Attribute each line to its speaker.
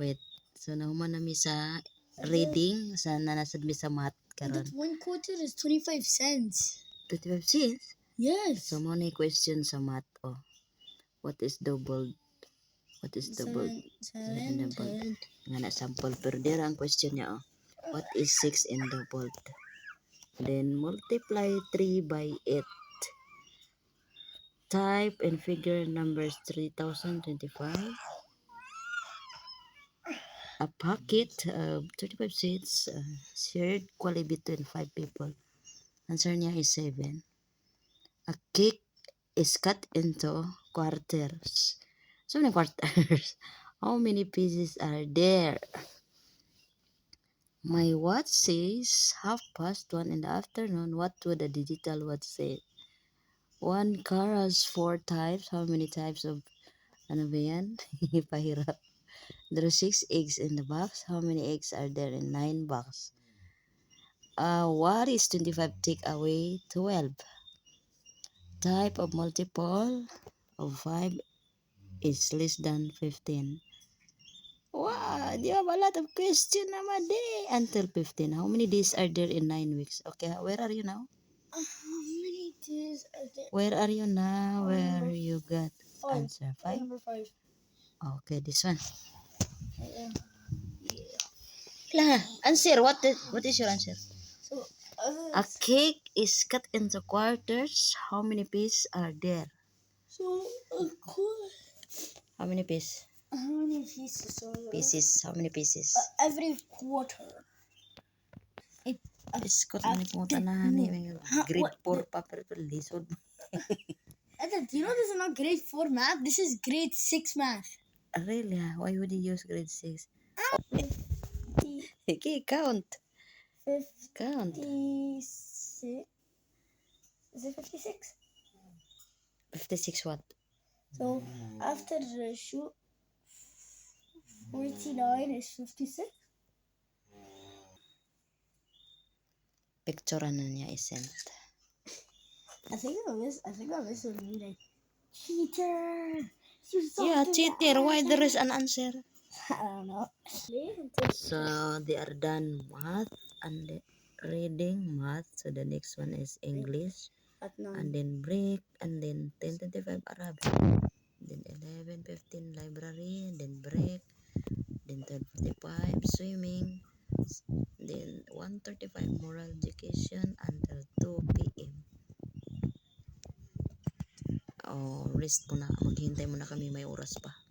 Speaker 1: Wait. So nahuman na mi sa reading sa nanasad mi sa math karon.
Speaker 2: That one quarter is 25 cents.
Speaker 1: 25 cents.
Speaker 2: Yes.
Speaker 1: So mo na question sa math oh. What is doubled? What is doubled?
Speaker 2: Seven, seven,
Speaker 1: double.
Speaker 2: ten.
Speaker 1: Nga na sample pero dira ang question niya oh. What is 6 in doubled? Then multiply 3 by 8. Type and figure numbers 3025. A pocket of 35 seats uh, shared equally between 5 people. Answer niya is 7. A cake is cut into quarters. So many quarters? How many pieces are there? My watch says half past one in the afternoon. What would a digital watch say? One car has four types. How many types of ano ba yan? Pahirap. There are six eggs in the box. How many eggs are there in nine box? Uh, what is 25 take away 12? Type of multiple of 5 is less than 15. Wow, you have a lot of question naman day. Until 15. How many days are there in 9 weeks? Okay, where are you now?
Speaker 2: Uh, How many days are there?
Speaker 1: Where are you now? Where you got
Speaker 2: Five.
Speaker 1: answer? 5?
Speaker 2: Number five.
Speaker 1: Okay, this one.
Speaker 2: Yeah.
Speaker 1: La, answer. What is, what is your answer?
Speaker 2: So, uh,
Speaker 1: A cake is cut into quarters. How many pieces are there?
Speaker 2: so of course,
Speaker 1: How many pieces?
Speaker 2: how many pieces are there?
Speaker 1: Pieces. How many pieces?
Speaker 2: Uh, every quarter. It. Uh,
Speaker 1: Diyos ko,
Speaker 2: uh,
Speaker 1: ito ni na ni.
Speaker 2: Ha,
Speaker 1: Grade 4 pa, pero ito lisod.
Speaker 2: Adam, you know this is not grade four math. This is grade six math.
Speaker 1: Really, ah? why would you use grade 6?
Speaker 2: Fifty.
Speaker 1: Okay, count. Count.
Speaker 2: Fifty-six. Is it fifty-six?
Speaker 1: 56 what?
Speaker 2: So after the shoot, forty-nine is fifty-six.
Speaker 1: Picture na niya isend.
Speaker 2: I think of this. I think this would be like cheater.
Speaker 1: Yeah,
Speaker 2: suck.
Speaker 1: cheater. Why there is an answer?
Speaker 2: I don't know.
Speaker 1: So, they are done math and the reading math. So, the next one is English. And then break. And then 10.25 Arabic. Then 11.15 library. Then break. Then 12.45 swimming. Then 1.35 moral education until 2 p.m. Oh, rest muna. Maghintay muna kami. May oras pa.